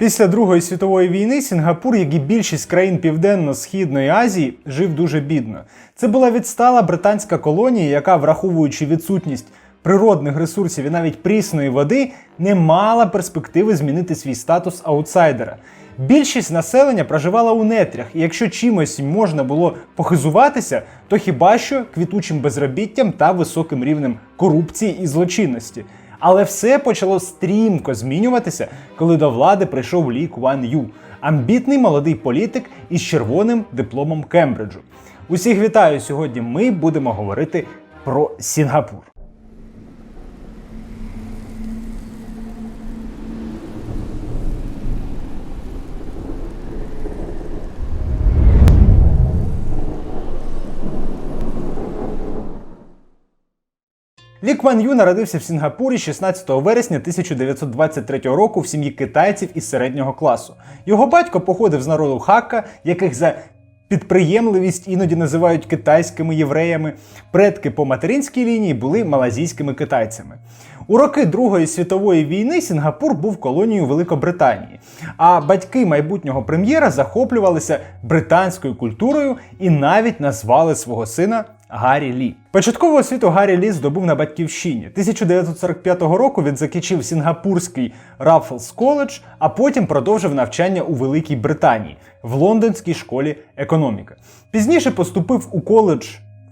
Після Другої світової війни Сінгапур, як і більшість країн Південно-Східної Азії, жив дуже бідно. Це була відстала британська колонія, яка, враховуючи відсутність природних ресурсів і навіть прісної води, не мала перспективи змінити свій статус аутсайдера. Більшість населення проживала у нетрях, і якщо чимось можна було похизуватися, то хіба що квітучим безробіттям та високим рівнем корупції і злочинності. Але все почало стрімко змінюватися, коли до влади прийшов Лі Куан Ю, амбітний молодий політик із червоним дипломом Кембриджу. Усіх вітаю! Сьогодні ми будемо говорити про Сінгапур. Кван Ю народився в Сінгапурі 16 вересня 1923 року в сім'ї китайців із середнього класу. Його батько походив з народу Хакка, яких за підприємливість іноді називають китайськими євреями. Предки по материнській лінії були малазійськими китайцями. У роки Другої світової війни Сінгапур був колонією Великобританії, а батьки майбутнього прем'єра захоплювалися британською культурою і навіть назвали свого сина Гаррі Лі. Початкову освіту Гаррі Лі здобув на батьківщині. 1945 року він закінчив Сінгапурський Раффлс коледж, а потім продовжив навчання у Великій Британії в Лондонській школі економіки. Пізніше поступив у коледж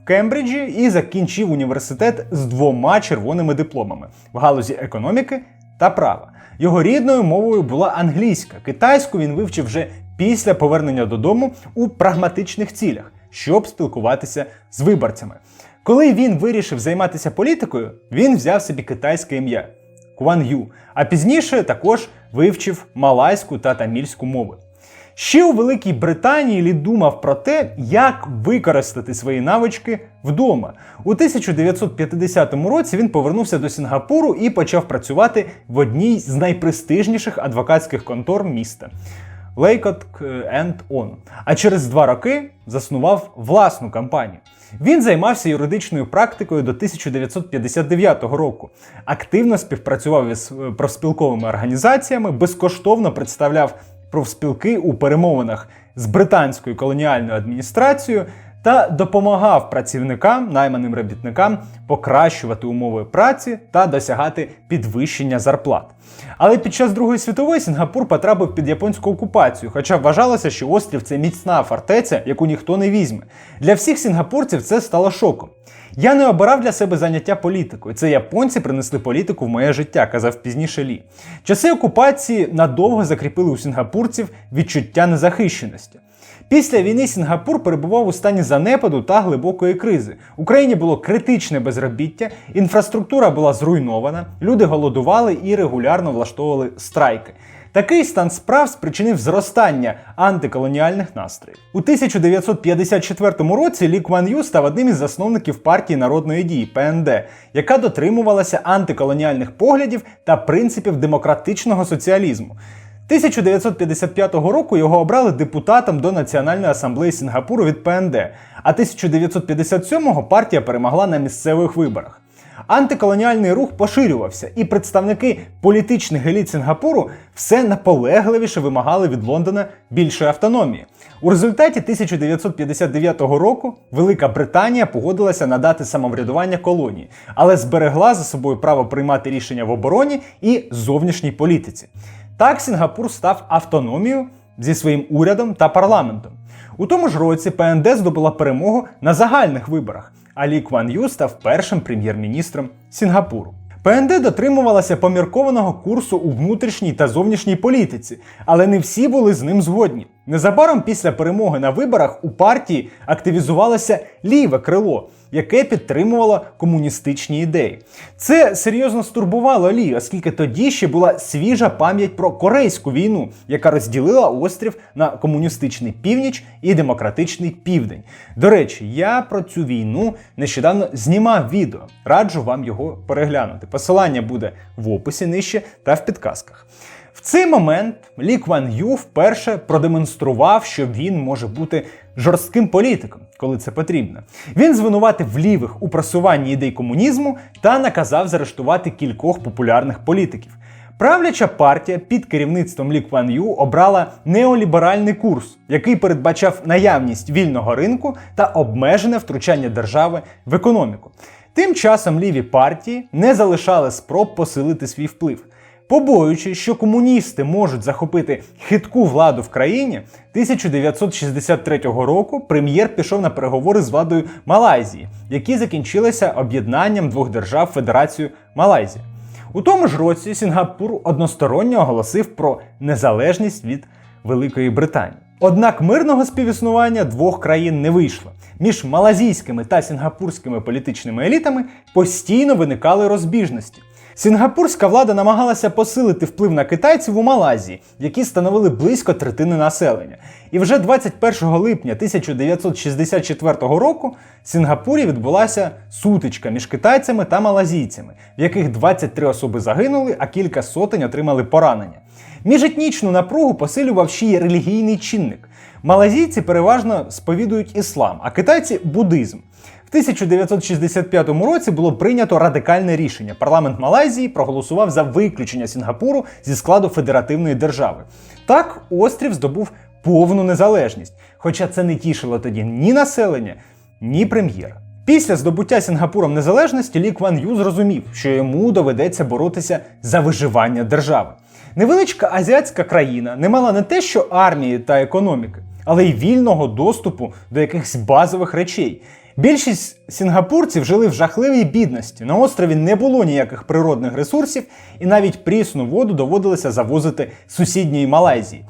Кембриджі і закінчив університет з двома червоними дипломами в галузі економіки та права. Його рідною мовою була англійська. Китайську він вивчив вже після повернення додому у прагматичних цілях, щоб спілкуватися з виборцями. Коли він вирішив займатися політикою, він взяв собі китайське ім'я Куан Ю, а пізніше також вивчив малайську та тамільську мови. Ще у Великій Британії Лі думав про те, як використати свої навички вдома. У 1950 році він повернувся до Сінгапуру і почав працювати в одній з найпрестижніших адвокатських контор міста. Лейкот and On, А через два роки заснував власну компанію. Він займався юридичною практикою до 1959 року. Активно співпрацював із е, профспілковими організаціями, безкоштовно представляв профспілки у перемовинах з британською колоніальною адміністрацією та допомагав працівникам, найманим робітникам покращувати умови праці та досягати підвищення зарплат. Але під час Другої світової Сінгапур потрапив під японську окупацію, хоча вважалося, що острів це міцна фортеця, яку ніхто не візьме. Для всіх сінгапурців це стало шоком. Я не обирав для себе заняття політикою. Це японці принесли політику в моє життя, казав пізніше Лі. Часи окупації надовго закріпили у сінгапурців відчуття незахищеності. Після війни Сінгапур перебував у стані занепаду та глибокої кризи. В Україні було критичне безробіття, інфраструктура була зруйнована, люди голодували і регулярно влаштовували страйки. Такий стан справ спричинив зростання антиколоніальних настроїв. У 1954 році Лі Кван Ю став одним із засновників партії народної дії ПНД, яка дотримувалася антиколоніальних поглядів та принципів демократичного соціалізму. 1955 року його обрали депутатом до Національної асамблеї Сінгапуру від ПНД, а 1957-го партія перемогла на місцевих виборах. Антиколоніальний рух поширювався, і представники політичних еліт Сінгапуру все наполегливіше вимагали від Лондона більшої автономії. У результаті 1959 року Велика Британія погодилася надати самоврядування колонії, але зберегла за собою право приймати рішення в обороні і зовнішній політиці. Так Сінгапур став автономією зі своїм урядом та парламентом. У тому ж році ПНД здобула перемогу на загальних виборах, а Лі Кван Ю став першим прем'єр-міністром Сінгапуру. ПНД дотримувалася поміркованого курсу у внутрішній та зовнішній політиці, але не всі були з ним згодні. Незабаром після перемоги на виборах у партії активізувалося ліве крило, яке підтримувало комуністичні ідеї. Це серйозно стурбувало Лі, оскільки тоді ще була свіжа пам'ять про Корейську війну, яка розділила острів на комуністичний північ і демократичний південь. До речі, я про цю війну нещодавно знімав відео. Раджу вам його переглянути. Посилання буде в описі нижче та в підказках. В цей момент Лі Кван Ю вперше продемонстрував, що він може бути жорстким політиком, коли це потрібно. Він звинуватив лівих у просуванні ідей комунізму та наказав заарештувати кількох популярних політиків. Правляча партія під керівництвом Лі Кван Ю обрала неоліберальний курс, який передбачав наявність вільного ринку та обмежене втручання держави в економіку. Тим часом ліві партії не залишали спроб посилити свій вплив. Побоюючись, що комуністи можуть захопити хитку владу в країні, 1963 року прем'єр пішов на переговори з владою Малайзії, які закінчилися об'єднанням двох держав Федерацією Малайзія. У тому ж році Сінгапур односторонньо оголосив про незалежність від Великої Британії. Однак мирного співіснування двох країн не вийшло. Між малазійськими та сінгапурськими політичними елітами постійно виникали розбіжності. Сінгапурська влада намагалася посилити вплив на китайців у Малайзії, які становили близько третини населення. І вже 21 липня 1964 року в Сінгапурі відбулася сутичка між китайцями та малазійцями, в яких 23 особи загинули, а кілька сотень отримали поранення. Міжетнічну напругу посилював ще й релігійний чинник. Малазійці переважно сповідують іслам, а китайці буддизм. В 1965 році було прийнято радикальне рішення. Парламент Малайзії проголосував за виключення Сінгапуру зі складу федеративної держави. Так, острів здобув повну незалежність, хоча це не тішило тоді ні населення, ні прем'єра. Після здобуття Сінгапуром незалежності Лі Кван Ю зрозумів, що йому доведеться боротися за виживання держави. Невеличка азіатська країна не мала не те, що армії та економіки, але й вільного доступу до якихось базових речей. Більшість сінгапурців жили в жахливій бідності. На острові не було ніяких природних ресурсів, і навіть прісну воду доводилося завозити з сусідньої Малайзії.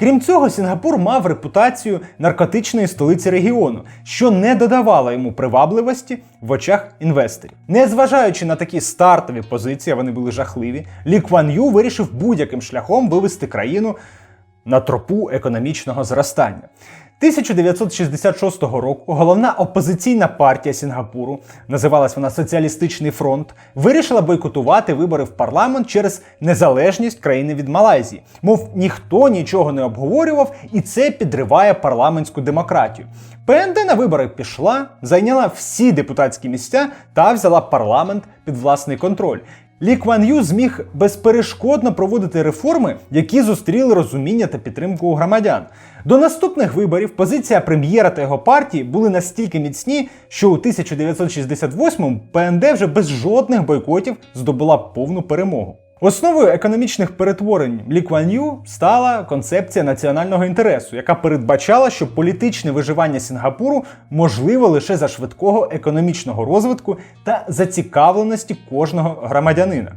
Крім цього, Сінгапур мав репутацію наркотичної столиці регіону, що не додавало йому привабливості в очах інвесторів. Незважаючи на такі стартові позиції, вони були жахливі, Лі Кван Ю вирішив будь-яким шляхом вивести країну на тропу економічного зростання. 1966 року головна опозиційна партія Сінгапуру, називалась вона Соціалістичний фронт, вирішила бойкотувати вибори в парламент через незалежність країни від Малайзії. Мов ніхто нічого не обговорював, і це підриває парламентську демократію. ПНД на вибори пішла, зайняла всі депутатські місця та взяла парламент під власний контроль. Лі Кван Ю зміг безперешкодно проводити реформи, які зустріли розуміння та підтримку у громадян. До наступних виборів позиція прем'єра та його партії були настільки міцні, що у 1968-му ПНД вже без жодних бойкотів здобула повну перемогу. Основою економічних перетворень Лі Кван Ю стала концепція національного інтересу, яка передбачала, що політичне виживання Сінгапуру можливо лише за швидкого економічного розвитку та зацікавленості кожного громадянина.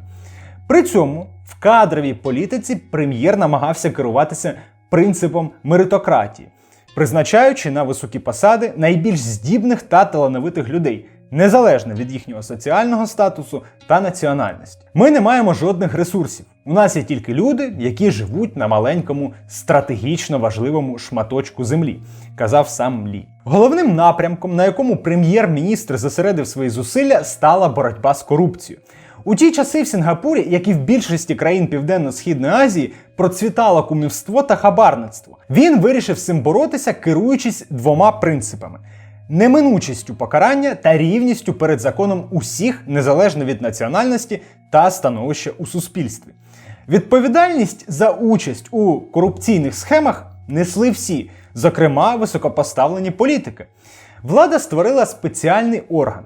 При цьому в кадровій політиці прем'єр намагався керуватися принципом меритократії, призначаючи на високі посади найбільш здібних та талановитих людей, незалежно від їхнього соціального статусу та національності. Ми не маємо жодних ресурсів. У нас є тільки люди, які живуть на маленькому стратегічно важливому шматочку землі, казав сам Лі. Головним напрямком, на якому прем'єр-міністр зосередив свої зусилля, стала боротьба з корупцією. У ті часи в Сінгапурі, як і в більшості країн Південно-Східної Азії, процвітало кумівство та хабарництво. Він вирішив з цим боротися, керуючись двома принципами: неминучістю покарання та рівністю перед законом усіх, незалежно від національності та становища у суспільстві. Відповідальність за участь у корупційних схемах несли всі, зокрема високопоставлені політики. Влада створила спеціальний орган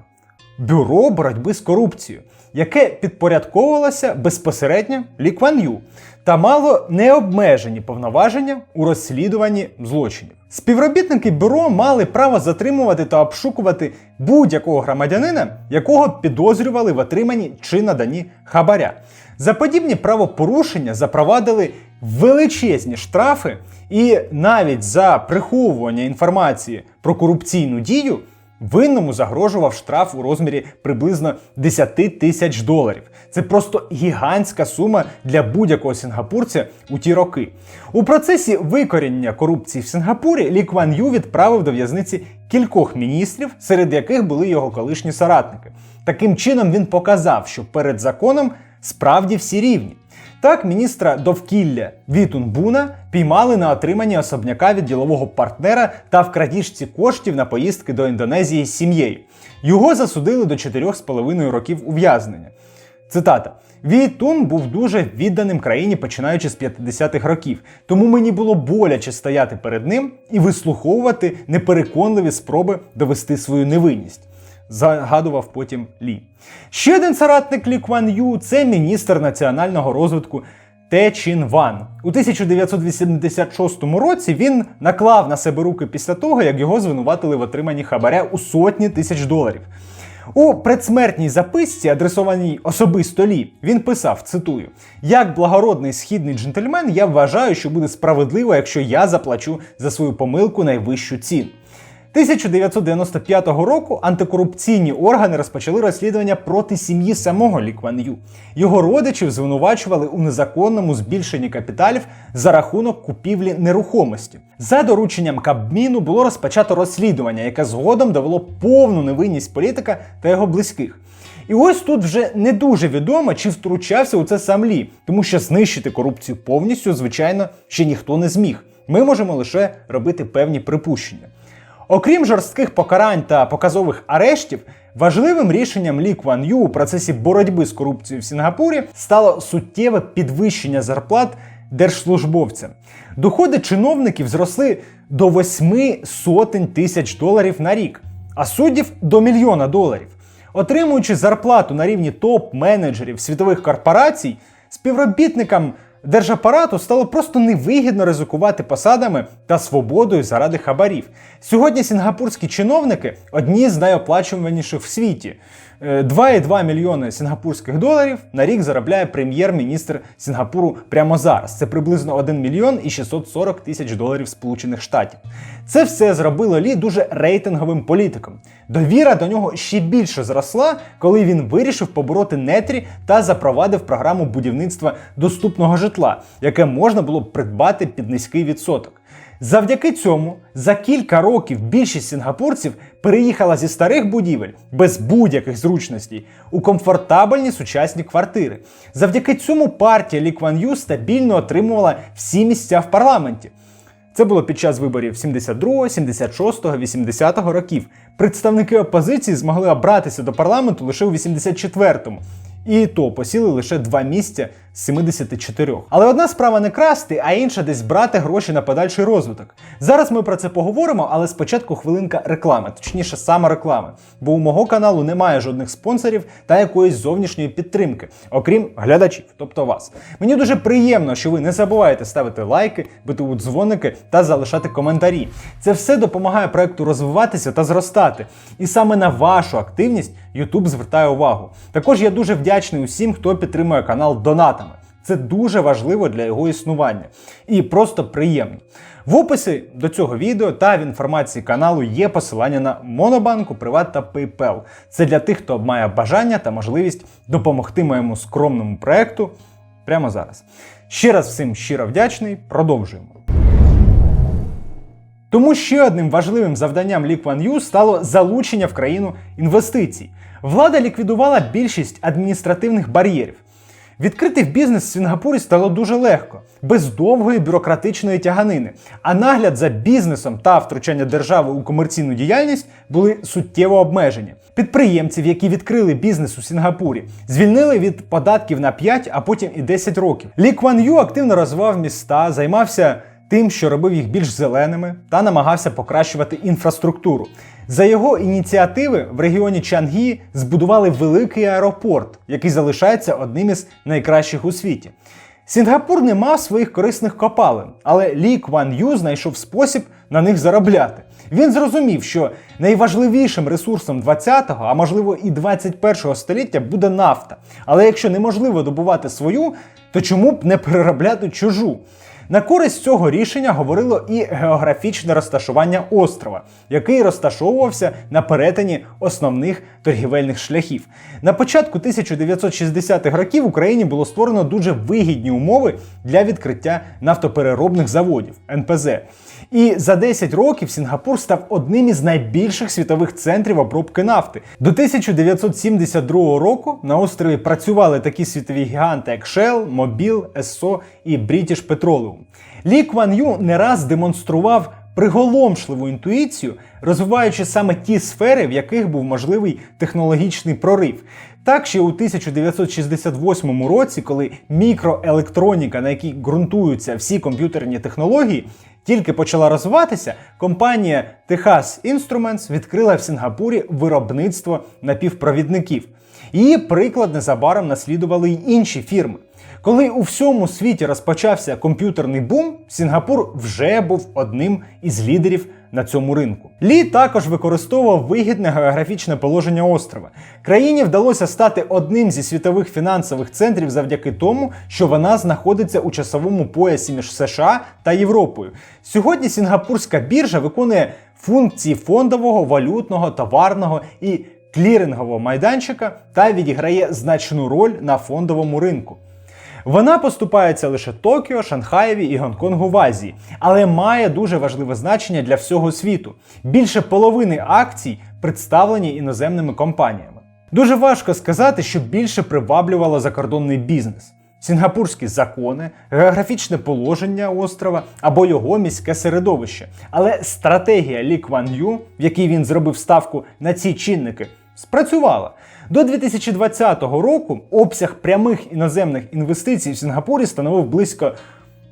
бюро боротьби з корупцією, яке підпорядковувалося безпосередньо Лі Кван Ю та мало необмежені повноваження у розслідуванні злочинів. Співробітники бюро мали право затримувати та обшукувати будь-якого громадянина, якого підозрювали в отриманні чи наданні хабаря. За подібні правопорушення запровадили величезні штрафи, і навіть за приховування інформації про корупційну дію винному загрожував штраф у розмірі приблизно 10 тисяч доларів. Це просто гігантська сума для будь-якого сінгапурця у ті роки. У процесі викоріння корупції в Сінгапурі Лі Кван Ю відправив до в'язниці кількох міністрів, серед яких були його колишні соратники. Таким чином він показав, що перед законом справді всі рівні. Так, міністра довкілля Вітун Буна піймали на отриманні особняка від ділового партнера та в крадіжці коштів на поїздки до Індонезії з сім'єю. Його засудили до 4,5 років ув'язнення. Цитата: Ві Тун був дуже відданим країні, починаючи з 50-х років, тому мені було боляче стояти перед ним і вислуховувати непереконливі спроби довести свою невинність. Загадував потім Лі. Ще один соратник Лі Кван Ю це міністр національного розвитку Те Чин Ван. У 1986 році він наклав на себе руки після того, як його звинуватили в отриманні хабаря у сотні тисяч доларів. У предсмертній записці, адресованій особисто Лі, він писав: цитую: Як благородний східний джентльмен, я вважаю, що буде справедливо, якщо я заплачу за свою помилку найвищу ціну. 1995 року антикорупційні органи розпочали розслідування проти сім'ї самого Лі Кван Ю. Його родичів звинувачували у незаконному збільшенні капіталів за рахунок купівлі нерухомості. За дорученням Кабміну було розпочато розслідування, яке згодом довело повну невинність політика та його близьких. І ось тут вже не дуже відомо, чи втручався у це сам Лі, тому що знищити корупцію повністю, звичайно, ще ніхто не зміг. Ми можемо лише робити певні припущення. Окрім жорстких покарань та показових арештів, важливим рішенням Лі Кван Ю у процесі боротьби з корупцією в Сінгапурі стало суттєве підвищення зарплат держслужбовцям. Доходи чиновників зросли до восьми сотень тисяч доларів на рік, а суддів до мільйона доларів. Отримуючи зарплату на рівні топ-менеджерів світових корпорацій, співробітникам держапарату стало просто невигідно ризикувати посадами та свободою заради хабарів. Сьогодні сінгапурські чиновники одні з найоплачуваніших в світі. Е, 2,2 мільйони сінгапурських доларів на рік заробляє прем'єр-міністр Сінгапуру прямо зараз. Це приблизно 1 мільйон і 640 тисяч доларів Сполучених Штатів. Це все зробило Лі дуже рейтинговим політиком. Довіра до нього ще більше зросла, коли він вирішив побороти нетрі та запровадив програму будівництва доступного житла, яке можна було б придбати під низький відсоток. Завдяки цьому за кілька років більшість сінгапурців переїхала зі старих будівель без будь-яких зручностей у комфортабельні сучасні квартири. Завдяки цьому партія Лі Кван Ю стабільно отримувала всі місця в парламенті. Це було під час виборів 72, 76, 80 років. Представники опозиції змогли обратися до парламенту лише у 84-му. І то посіли лише два місця 74. Але одна справа не красти, а інша десь брати гроші на подальший розвиток. Зараз ми про це поговоримо, але спочатку хвилинка реклами, точніше, саме реклами. Бо у мого каналу немає жодних спонсорів та якоїсь зовнішньої підтримки, окрім глядачів, тобто вас. Мені дуже приємно, що ви не забуваєте ставити лайки, бити у дзвоники та залишати коментарі. Це все допомагає проекту розвиватися та зростати. І саме на вашу активність YouTube звертає увагу. Також я дуже вдячний усім, хто підтримує канал донатами. Це дуже важливо для його існування і просто приємно. В описі до цього відео та в інформації каналу є посилання на Монобанку, Приват та PayPal. Це для тих, хто має бажання та можливість допомогти моєму скромному проекту прямо зараз. Ще раз всім щиро вдячний. Продовжуємо. Тому ще одним важливим завданням Лі стало залучення в країну інвестицій. Влада ліквідувала більшість адміністративних бар'єрів. Відкрити бізнес в Сінгапурі стало дуже легко, без довгої бюрократичної тяганини. А нагляд за бізнесом та втручання держави у комерційну діяльність були суттєво обмежені. Підприємців, які відкрили бізнес у Сінгапурі, звільнили від податків на 5, а потім і 10 років. Лі Кван Ю активно розвивав міста, займався тим, що робив їх більш зеленими, та намагався покращувати інфраструктуру. За його ініціативи в регіоні Чангі збудували великий аеропорт, який залишається одним із найкращих у світі. Сінгапур не мав своїх корисних копалин, але Лі Кван Ю знайшов спосіб на них заробляти. Він зрозумів, що найважливішим ресурсом 20-го, а можливо і 21-го століття буде нафта. Але якщо неможливо добувати свою, то чому б не переробляти чужу? На користь цього рішення говорило і географічне розташування острова, який розташовувався на перетині основних торгівельних шляхів. На початку 1960-х років в Україні було створено дуже вигідні умови для відкриття нафтопереробних заводів НПЗ. І за 10 років Сінгапур став одним із найбільших світових центрів обробки нафти. До 1972 року на острові працювали такі світові гіганти, як Shell, Mobil, Esso і British Petroleum. Лі Кван Ю не раз демонстрував приголомшливу інтуїцію, розвиваючи саме ті сфери, в яких був можливий технологічний прорив. Так ще у 1968 році, коли мікроелектроніка, на якій ґрунтуються всі комп'ютерні технології, тільки почала розвиватися, компанія Texas Instruments відкрила в Сінгапурі виробництво напівпровідників. Її приклад незабаром наслідували й інші фірми. Коли у всьому світі розпочався комп'ютерний бум, Сінгапур вже був одним із лідерів на цьому ринку. Лі також використовував вигідне географічне положення острова. Країні вдалося стати одним зі світових фінансових центрів завдяки тому, що вона знаходиться у часовому поясі між США та Європою. Сьогодні Сінгапурська біржа виконує функції фондового, валютного, товарного і клірингового майданчика та відіграє значну роль на фондовому ринку. Вона поступається лише Токіо, Шанхаєві і Гонконгу в Азії, але має дуже важливе значення для всього світу. Більше половини акцій представлені іноземними компаніями. Дуже важко сказати, що більше приваблювало закордонний бізнес. Сінгапурські закони, географічне положення острова або його міське середовище. Але стратегія Лі Кван Ю, в якій він зробив ставку на ці чинники, спрацювала. До 2020 року обсяг прямих іноземних інвестицій в Сінгапурі становив близько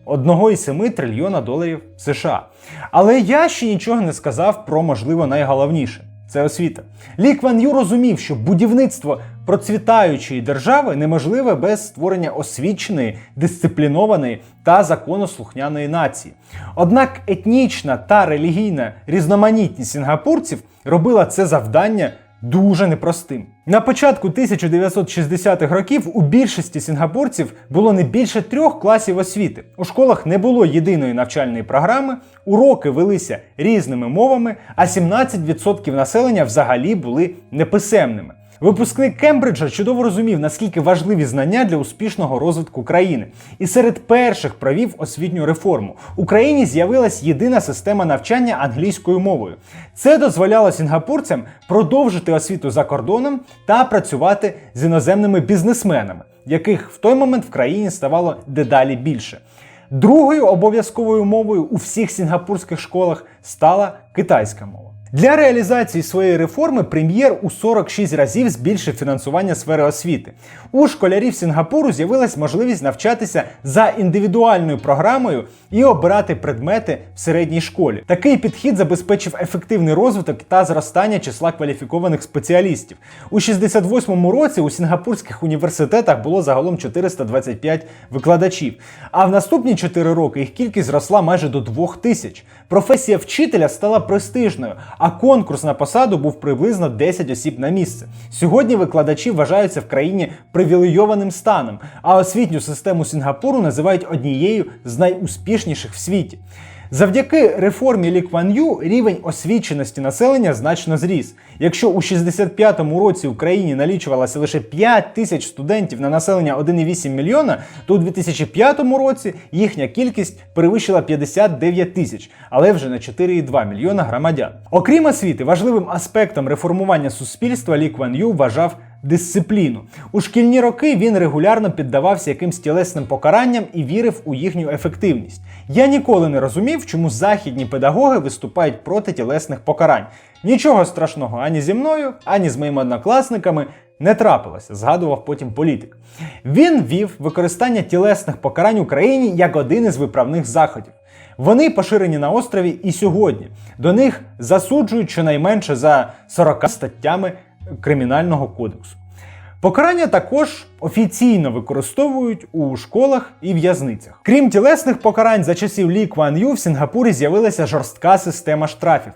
1,7 трильйона доларів США. Але я ще нічого не сказав про можливо найголовніше це освіта. Лі Кван Ю розумів, що будівництво процвітаючої держави неможливе без створення освіченої, дисциплінованої та законослухняної нації. Однак етнічна та релігійна різноманітність сінгапурців робила це завдання дуже непростим. На початку 1960-х років у більшості сінгапурців було не більше трьох класів освіти. У школах не було єдиної навчальної програми, уроки велися різними мовами, а 17% населення взагалі були неписемними. Випускник Кембриджа чудово розумів, наскільки важливі знання для успішного розвитку країни, і серед перших провів освітню реформу. У країні з'явилась єдина система навчання англійською мовою. Це дозволяло сінгапурцям продовжити освіту за кордоном та працювати з іноземними бізнесменами, яких в той момент в країні ставало дедалі більше. Другою обов'язковою мовою у всіх сінгапурських школах стала китайська мова. Для реалізації своєї реформи прем'єр у 46 разів збільшив фінансування сфери освіти. У школярів Сінгапуру з'явилась можливість навчатися за індивідуальною програмою і обирати предмети в середній школі. Такий підхід забезпечив ефективний розвиток та зростання числа кваліфікованих спеціалістів. У 68-му році у сінгапурських університетах було загалом 425 викладачів. А в наступні 4 роки їх кількість зросла майже до 2000. Професія вчителя стала престижною а конкурс на посаду був приблизно 10 осіб на місце. Сьогодні викладачі вважаються в країні привілейованим станом, а освітню систему Сінгапуру називають однією з найуспішніших в світі. Завдяки реформі Лі Кван Ю рівень освіченості населення значно зріс. Якщо у 65-му році в країні налічувалося лише 5 тисяч студентів на населення 1,8 мільйона, то у 2005 році їхня кількість перевищила 59 тисяч, але вже на 4,2 мільйона громадян. Окрім освіти, важливим аспектом реформування суспільства Лі Кван Ю вважав дисципліну. У шкільні роки він регулярно піддавався якимсь тілесним покаранням і вірив у їхню ефективність. Я ніколи не розумів, чому західні педагоги виступають проти тілесних покарань. Нічого страшного ані зі мною, ані з моїми однокласниками. Не трапилося, згадував потім політик. Він вів використання тілесних покарань Україні як один із виправних заходів. Вони поширені на острові і сьогодні. До них засуджують щонайменше за 40 статтями Кримінального кодексу. Покарання також офіційно використовують у школах і в'язницях. Крім тілесних покарань, за часів Лі Кван Ю в Сінгапурі з'явилася жорстка система штрафів.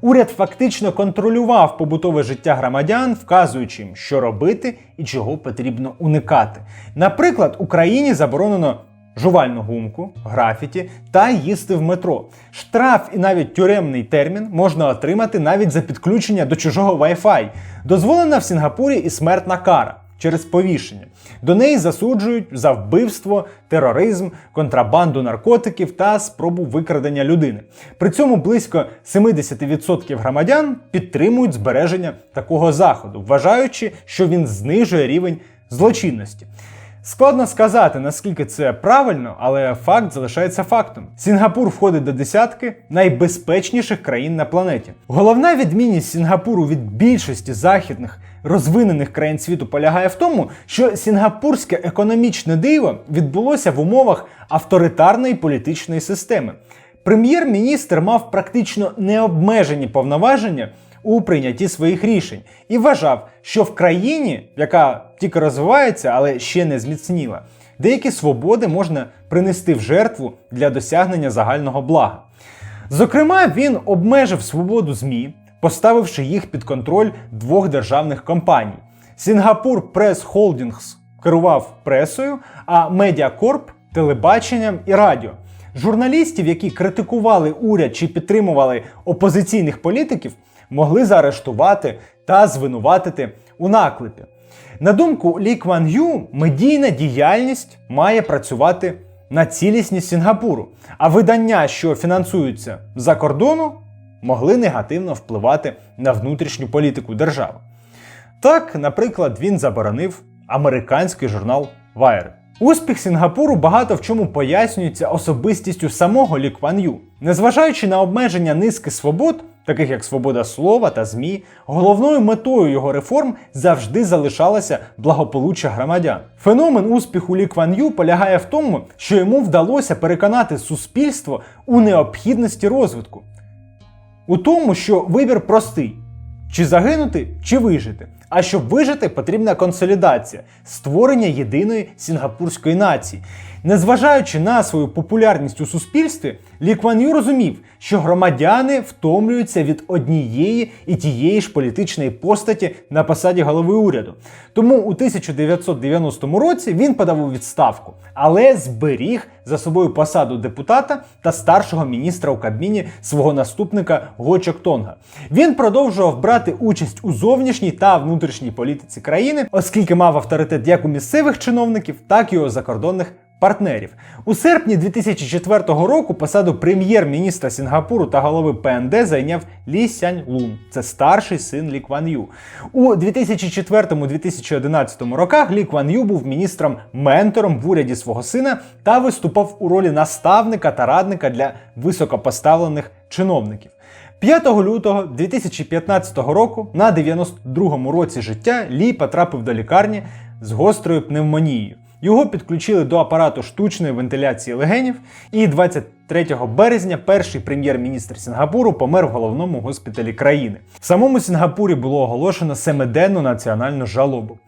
Уряд фактично контролював побутове життя громадян, вказуючи їм, що робити і чого потрібно уникати. Наприклад, Україні заборонено жувальну гумку, графіті та їсти в метро. Штраф і навіть тюремний термін можна отримати навіть за підключення до чужого Wi-Fi. Дозволена в Сінгапурі і смертна кара. Через повішення до неї засуджують за вбивство, тероризм, контрабанду наркотиків та спробу викрадення людини. При цьому близько 70% громадян підтримують збереження такого заходу, вважаючи, що він знижує рівень злочинності. Складно сказати, наскільки це правильно, але факт залишається фактом. Сінгапур входить до десятки найбезпечніших країн на планеті. Головна відмінність Сінгапуру від більшості західних розвинених країн світу полягає в тому, що сінгапурське економічне диво відбулося в умовах авторитарної політичної системи. Прем'єр-міністр мав практично необмежені повноваження у прийнятті своїх рішень і вважав, що в країні, яка тільки розвивається, але ще не зміцніла, деякі свободи можна принести в жертву для досягнення загального блага. Зокрема, він обмежив свободу ЗМІ, поставивши їх під контроль двох державних компаній. Сінгапур Прес Холдінгс керував пресою, а Медіакорп телебаченням і радіо. Журналістів, які критикували уряд чи підтримували опозиційних політиків, могли заарештувати та звинуватити у наклепі. На думку Лі Кван Ю, медійна діяльність має працювати на цілісність Сінгапуру, а видання, що фінансуються за кордону, могли негативно впливати на внутрішню політику держави. Так, наприклад, він заборонив американський журнал Wired. Успіх Сінгапуру багато в чому пояснюється особистістю самого Лі Кван Ю. Незважаючи на обмеження низки свобод, таких як свобода слова та ЗМІ, головною метою його реформ завжди залишалося благополуччя громадян. Феномен успіху Лі Кван Ю полягає в тому, що йому вдалося переконати суспільство у необхідності розвитку. У тому, що вибір простий: чи загинути, чи вижити. А щоб вижити, потрібна консолідація, створення єдиної сінгапурської нації. Незважаючи на свою популярність у суспільстві, Лі Кван Ю розумів, що громадяни втомлюються від однієї і тієї ж політичної постаті на посаді голови уряду. Тому у 1990 році він подав у відставку, але зберіг за собою посаду депутата та старшого міністра у Кабміні свого наступника Го Чок Тонга. Він продовжував брати участь у зовнішній та внутрішній політиці країни, оскільки мав авторитет як у місцевих чиновників, так і у закордонних партнерів. У серпні 2004 року посаду прем'єр-міністра Сінгапуру та голови ПНД зайняв Лі Сянь Лун. Це старший син Лі Кван Ю. У 2004-2011 роках Лі Кван Ю був міністром-ментором в уряді свого сина та виступав у ролі наставника та радника для високопоставлених чиновників. 5 лютого 2015 року, на 92-му році життя, Лі потрапив до лікарні з гострою пневмонією. Його підключили до апарату штучної вентиляції легенів, і 23 березня перший прем'єр-міністр Сінгапуру помер в головному госпіталі країни. В самому Сінгапурі було оголошено семиденну національну жалобу.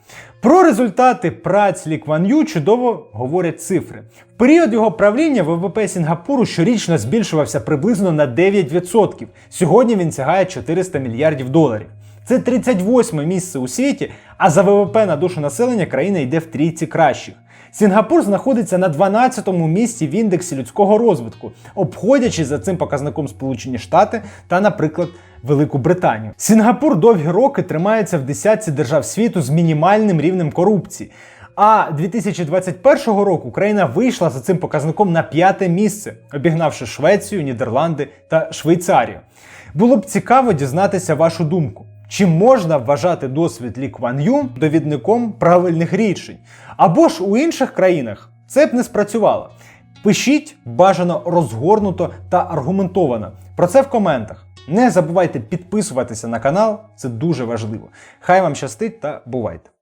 Про результати праць Лі Кван Ю чудово говорять цифри. В період його правління ВВП Сінгапуру щорічно збільшувався приблизно на 9%. Сьогодні він сягає 400 мільярдів доларів. Це 38 місце у світі, а за ВВП на душу населення країна йде в трійці кращих. Сінгапур знаходиться на 12-му місці в індексі людського розвитку, обходячи за цим показником Сполучені Штати та, наприклад, Велику Британію. Сінгапур довгі роки тримається в десятці держав світу з мінімальним рівнем корупції. А 2021 року країна вийшла за цим показником на п'яте місце, обігнавши Швецію, Нідерланди та Швейцарію. Було б цікаво дізнатися вашу думку. Чи можна вважати досвід Лі Кван Ю довідником правильних рішень? Або ж у інших країнах це б не спрацювало. Пишіть бажано розгорнуто та аргументовано. Про це в коментах. Не забувайте підписуватися на канал, це дуже важливо. Хай вам щастить та бувайте!